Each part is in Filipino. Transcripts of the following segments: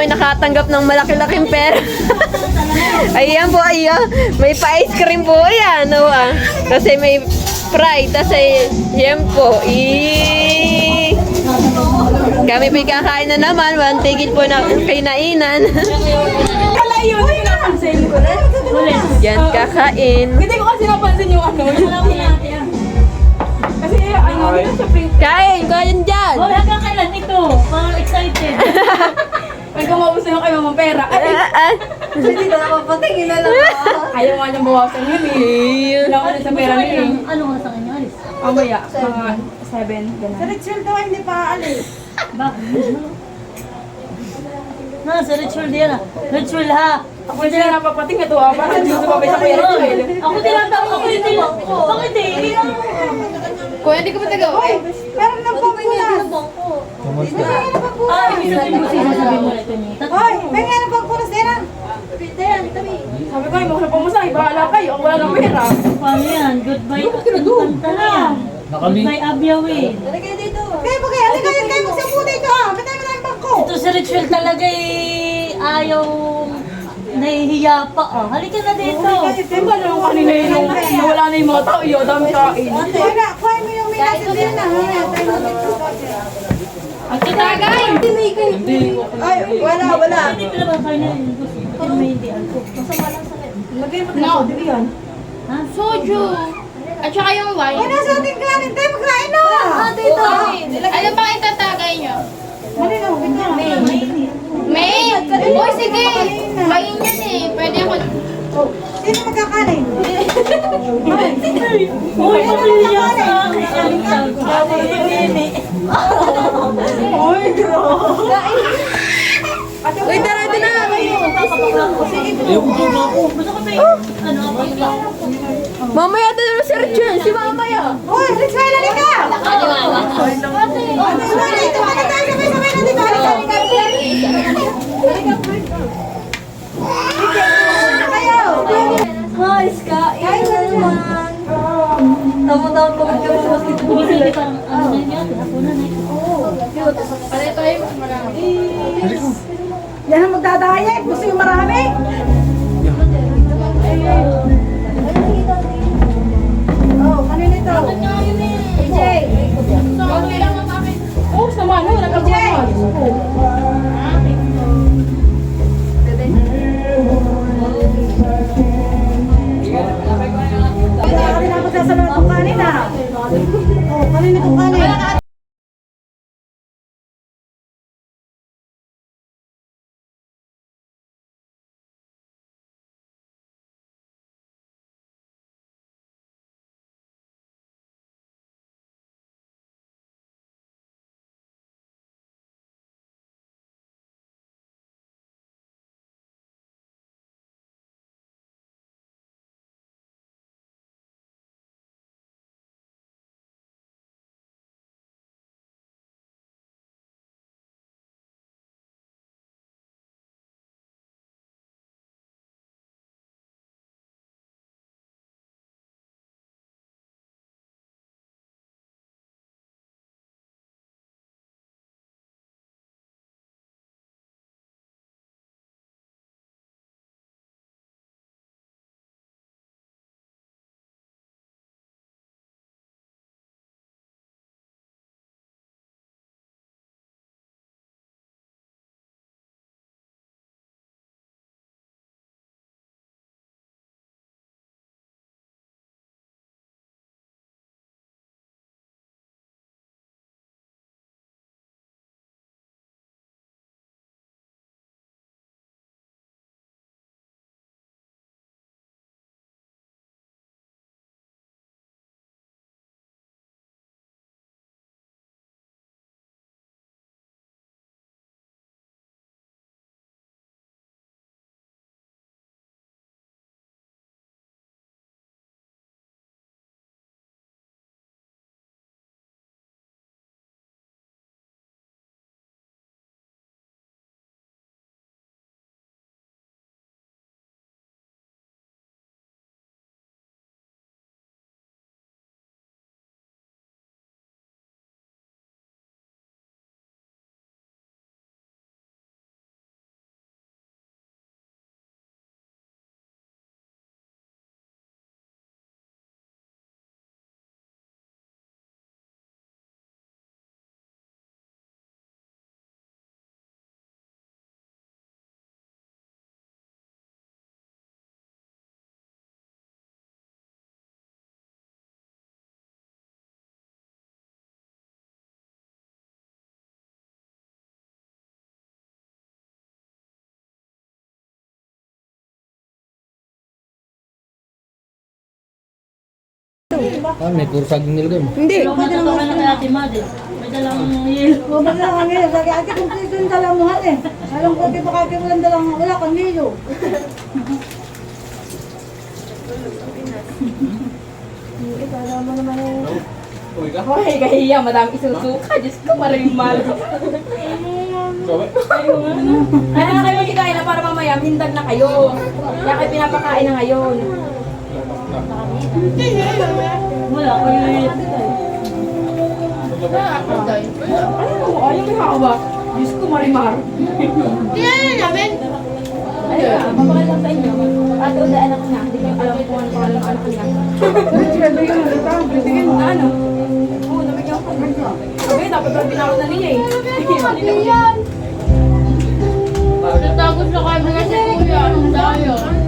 kami nakatanggap ng malaki-laking pera. Ayan po, ayan. May pa-ice cream po yan. No, ah. Kasi may pride. Kasi, yan po. I... Kami po kakain na naman. One ticket po na kainainan. Yan, kakain. Hindi ko kasi napansin yung ano. Kumabos na yung kayo mga pera. Ay, Ah, ah. Hindi na napapatingin na lang ako. ayaw nga niyang bawasan yun eh. Wala ko na sa pera niya eh. Ano nga sa kanya, Alis? Mamaya, mga seven, Sa ritual daw hindi pa alis. Bakit? Na, sa ritual din ah. Ritual ha. Ako hindi na napapating ito ah. Parang hindi ko sumabay sa kuya Oh, Rituel. ako tinatawag ako hindi. Bakit eh? Kuya, hindi ko pa taga. Hoy, meron ng pangkulas. Ah, ibig sabihin mo sinasabi mo ito niya. Hoy, may nga ng pangkulas din ah. Sabi ko, yung mga pamasahe, bahala kayo. Ang wala ng pera. Paano yan? Goodbye. Kanta na yan. Goodbye, Abiyawi. Kaya ba kaya, halika kayo kayo magsabu dito ah. Matay mo na yung bangko. Ito sa ritual talaga eh, ayaw nahihiya pa ah. Halika na dito. Di ba nung kanina yun, nung nawala na yung mga tao, yun, dami kain. Wala, mo yung minasin din na. Tayo mo dito. Ang tatagay! Ay, wala, wala. Hindi pala ba kayo na yun? Pero may hindi ako. Lagay mo na dili yan. Ha? Soju. At saka yung Ay, wine. nasa ating kanin. Tayo magkain na. Ah, dito. Ano ba itatagay nyo? Malino, ito. May! Uy, sige! Kain yan eh. Pwede ako. Sino magkakanin? Uy, pamilya sa akin. Sabi ni Nene. Uy, tara, ito na! Gusto ko ba yung ano ako yung Mamaya ito na si Richard. Si mamaya. Hoy, ritual, halika. Halika dito. Ano tayo sabay-sabay na dito? Halika. Halika kayo. Hi, Ska. Kain na naman. Tama-tama pagod kami sa basketball. Hindi parang ano na yun yata. Ako na na yun. Pare tayo mas marami. Ang magdadayag. Gusto yung marami. Ako sasaluhan itong kanin ah. Oh, kanina itong kanin. Ah, may puro saging nilagay mo. Hindi. Yung matutukan na kay Ate Mad eh. May dalang yelo. Bumag lang kami. Sabi, ate, kung sino yung dalamuhan eh. Alam ko, di ba kaki walang dalang, wala kang niyo. Hoy, kahiya, madami isusuka. Diyos ko, marimal. Kaya na kayo magkikain na para mamaya, mindag na kayo. Kaya kayo pinapakain na ngayon. Wala ko yung Ano, ayaw mo haka Diyos ko, marimar. Tingnan namin. Ayun, papakain lang sa inyo. Ate, unda anak niya. Hindi ko alam kung ano pangalan ng anak niya. Na ano? Oo, nabigyan ko. Sabi, dapat daw binawat na niya eh. Natagos na kami na si Kuya. Ang dayo.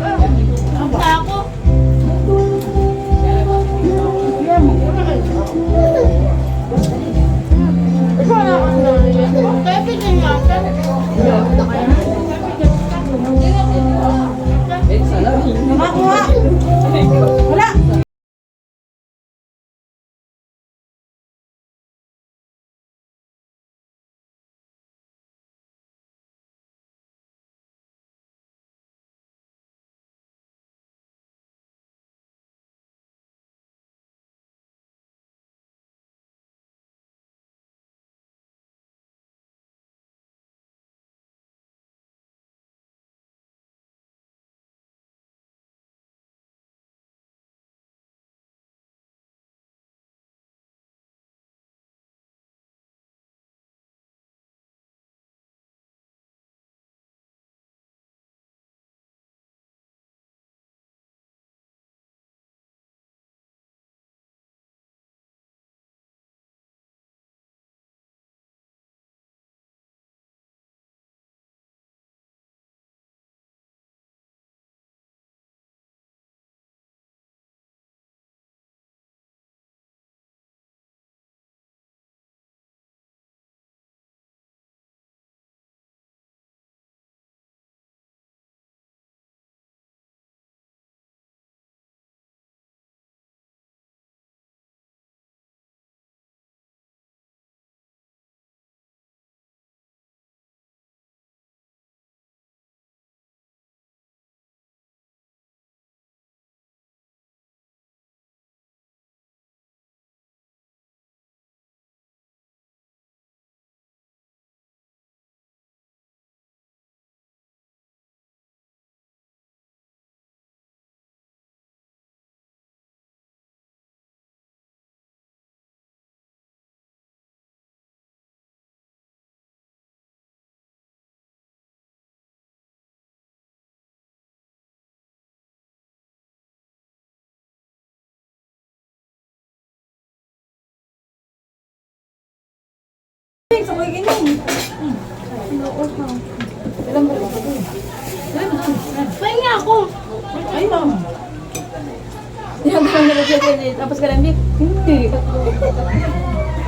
Na siya. Tapos ka lang, hindi. Hindi.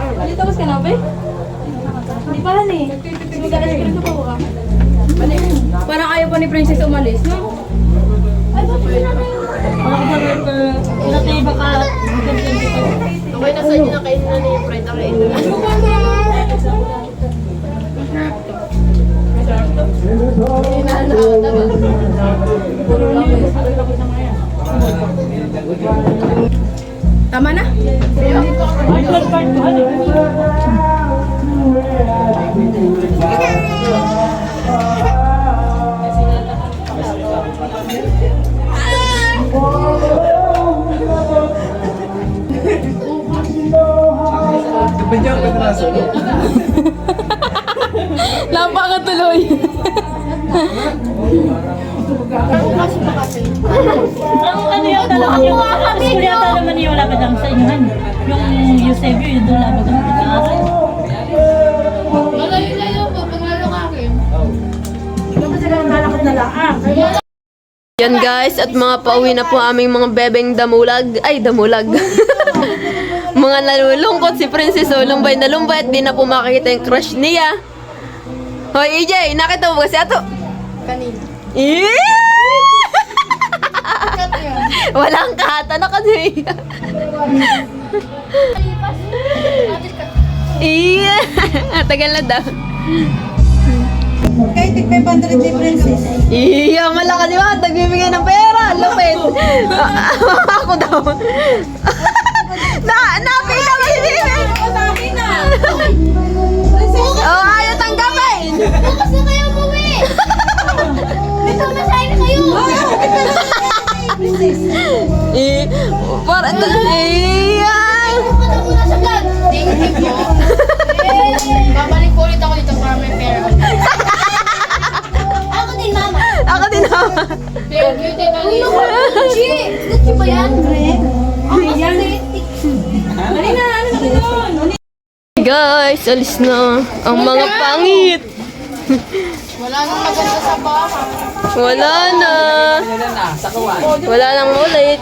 Hindi, tapos ka na, be? Hindi pa lang eh. Mag-alas ka rin po ka. Parang ayaw pa ni Princess umalis, no? Ay, bakit hindi namin? Parang bakit uh, ilatay baka. Okay na sa inyo na kainin na ni Fred ang kainin Tama na? Napakatuloy. Ang ano yung dalawa yung naman yung wala ka dyan sa inyo. Yung Eusebio, yung doon lang ka nag-aaral. Malayo-layo po pag lalo ka akin. Kasi sila ang na lang. Yan guys, at mga pauwi na po aming mga bebeng damulag. Ay, damulag. mga nalulungkot si Princess o lumbay na lumbay at di na po makikita yung crush niya. Hoy, EJ, nakita mo ba si Ato? Kanina. Eh! Walang cut. Ano kasi? Iya. Tagal na daw. Kaya tig 500 differences. Iya, malakas di ba? Nagbibigay ng pera. Lupit. Ako daw. na, napita mo si Bibi. Oh, ayaw tanggapin. Bukas na kayo umuwi! May pamasahe na kayo! Eh, para iya. Bukas na muna sa vlog! Thank you po. Babalik po ulit ako dito para may pera. Ako din, mama. Ako din ako. Thank you, tita Lisa. Gucci! Gucci ba yan? Ang kasi. Guys, alis na. Ang mga pangit. Wala nang maganda sa bahay. Wala na. Wala nang ulit.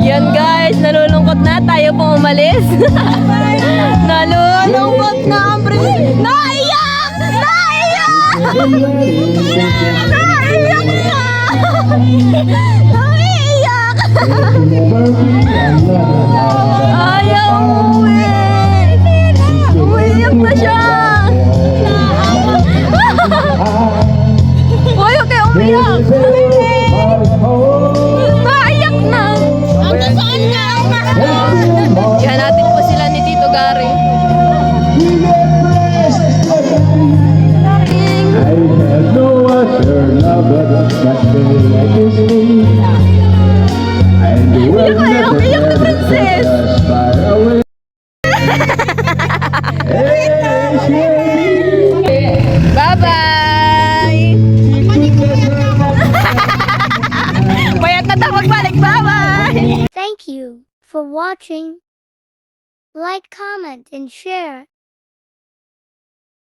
Yan guys, nalulungkot na. Tayo pong umalis. nalulungkot na ang pre- Naiyak! Naiyak! Naiyak na! Naiyak! Ayaw umuwi! And share.